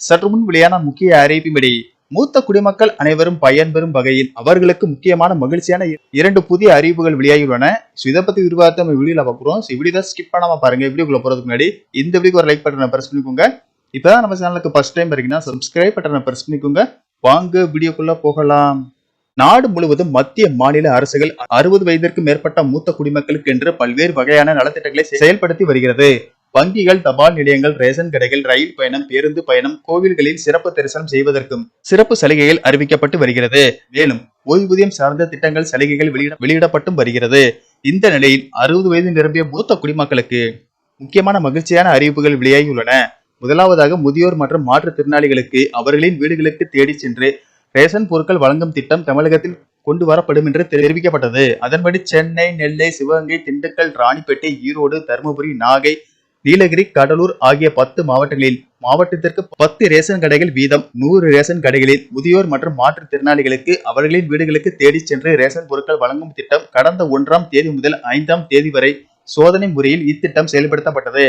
சற்று முன் வெளியான முக்கிய அறிவிப்பின்படி மூத்த குடிமக்கள் அனைவரும் பயன்பெறும் வகையில் அவர்களுக்கு முக்கியமான மகிழ்ச்சியான இரண்டு புதிய அறிவிப்புகள் வெளியாகியுள்ளன. So, இதை பத்தி விரிவாக நம்ம வீடியோல பார்க்குறோம் ஸோ வீடியோ ஸ்கிப் பண்ணாம பாருங்க. வீடியோக்குள்ள போறதுக்கு முன்னாடி இந்த வீடியோக்கு ஒரு லைக் பட்டனை பிரஸ் பண்ணிக்கோங்க. இப்பதான் நம்ம சேனலுக்கு ஃபர்ஸ்ட் டைம் இருக்கீங்கன்னா சப்ஸ்கிரைப் பட்டனை பிரஸ் பண்ணிக்கோங்க. வாங்க வீடியோக்குள்ள போகலாம். நாடு முழுவதும் மத்திய மாநில அரசுகள் அறுபது வயதிற்கு மேற்பட்ட மூத்த குடிமக்களுக்கு என்று பல்வேறு வகையான நலத்திட்டங்களை செயல்படுத்தி வருகிறது. வங்கிகள் தபால் நிலையங்கள் ரேஷன் கடைகள் ரயில் பயணம் பேருந்து பயணம் கோவில்களில் சிறப்பு தரிசனம் செய்வதற்கும் சிறப்பு சலுகைகள் அறிவிக்கப்பட்டு வருகிறது. மேலும் ஓய்வூதியம் சார்ந்த திட்டங்கள் சலுகைகள் வெளியிட வெளியிடப்பட்டும் வருகிறது. இந்த நிலையில் அறுபது வயது நிரம்பிய மூத்த குடிமக்களுக்கு முக்கியமான மகிழ்ச்சியான அறிவிப்புகள் வெளியாகியுள்ளன. முதலாவதாக முதியோர் மற்றும் மாற்றுத்திறனாளிகளுக்கு அவர்களின் வீடுகளுக்கு தேடிச் சென்று ரேஷன் பொருட்கள் வழங்கும் திட்டம் தமிழகத்தில் கொண்டு வரப்படும் என்று தெரிவிக்கப்பட்டது. அதன்படி சென்னை நெல்லை சிவகங்கை திண்டுக்கல் ராணிப்பேட்டை ஈரோடு தருமபுரி நாகை நீலகிரி கடலூர் ஆகிய பத்து மாவட்டங்களில் மாவட்டத்திற்கு பத்து ரேஷன் கடைகள் வீதம் நூறு ரேஷன் கடைகளில் முதியோர் மற்றும் மாற்றுத்திறனாளிகளுக்கு அவர்களின் வீடுகளுக்கு தேடிச் சென்று ரேஷன் பொருட்கள் வழங்கும் திட்டம் கடந்த ஒன்றாம் தேதி முதல் ஐந்தாம் தேதி வரை சோதனை முறையில் இத்திட்டம் செயல்படுத்தப்பட்டது.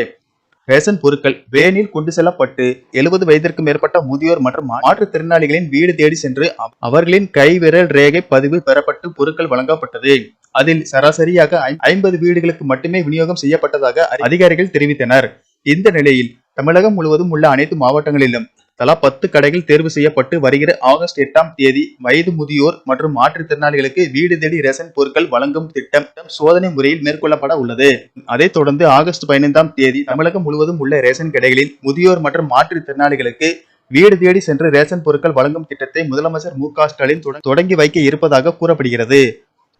ரேஷன் பொருட்கள் வேனில் கொண்டு செல்லப்பட்டு எழுபது வயதிற்கு மேற்பட்ட முதியோர் மற்றும் மாற்றுத்திறனாளிகளின் வீடு தேடி சென்று அவர்களின் கைவிரல் ரேகை பதிவு பெறப்பட்டு பொருட்கள் வழங்கப்பட்டது. அதில் சராசரியாக ஐ- ஐம்பது வீடுகளுக்கு மட்டுமே விநியோகம் செய்யப்பட்டதாக அதிகாரிகள் தெரிவித்தனர். இந்த நிலையில் தமிழகம் முழுவதும் உள்ள அனைத்து மாவட்டங்களிலும் தலா பத்து கடைகள் தேர்வு செய்யப்பட்டு வருகிற ஆகஸ்ட் எட்டாம் தேதி வயது முதியோர் மற்றும் மாற்றுத்திறனாளிகளுக்கு வீடு தேடி ரேஷன் பொருட்கள் வழங்கும் திட்டம் சோதனை முறையில் மேற்கொள்ளப்பட உள்ளது. அதைத் தொடர்ந்து ஆகஸ்ட் பதினைந்தாம் தேதி தமிழகம் முழுவதும் உள்ள ரேஷன் கடைகளில் முதியோர் மற்றும் மாற்றுத்திறனாளிகளுக்கு வீடு தேடி சென்று ரேஷன் பொருட்கள் வழங்கும் திட்டத்தை முதலமைச்சர் மு க ஸ்டாலின் தொடங்கி வைக்க இருப்பதாக கூறப்படுகிறது.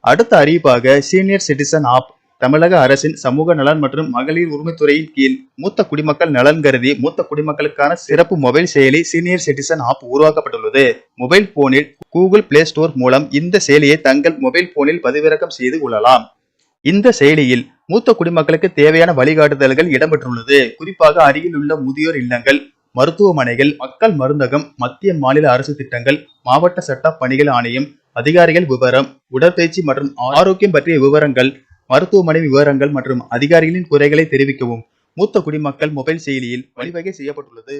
அடுத்த அறிவிப்பாக சீனியர் சிட்டிசன் ஆப் தமிழக அரசின் சமூக நலன் மற்றும் மகளிர் உரிமைத்துறையின் கீழ் மூத்த குடிமக்கள் நலன் கருதி மூத்த குடிமக்களுக்கான சிறப்பு மொபைல் செயலி சீனியர் சிட்டிசன் ஆப் உருவாக்கப்பட்டுள்ளது. மொபைல் போனில் கூகுள் பிளே ஸ்டோர் மூலம் இந்த செயலியை தங்கள் மொபைல் போனில் பதிவிறக்கம் செய்து கொள்ளலாம். இந்த செயலியில் மூத்த குடிமக்களுக்கு தேவையான வழிகாட்டுதல்கள் இடம்பெற்றுள்ளது. குறிப்பாக அருகில் உள்ள முதியோர் இல்லங்கள் மருத்துவமனைகள் மக்கள் மருந்தகம் மத்திய மாநில அரசு திட்டங்கள் மாவட்ட சட்ட பணிகள் ஆணையம் அதிகாரிகள் விவரம் உடற்பயிற்சி மற்றும் ஆரோக்கியம் பற்றிய விவரங்கள் மருத்துவமனை விவரங்கள் மற்றும் அதிகாரிகளின் குறைகளை தெரிவிக்கவும் மூத்த குடிமக்கள் மொபைல் செயலியில் வழிவகை செய்யப்பட்டுள்ளது.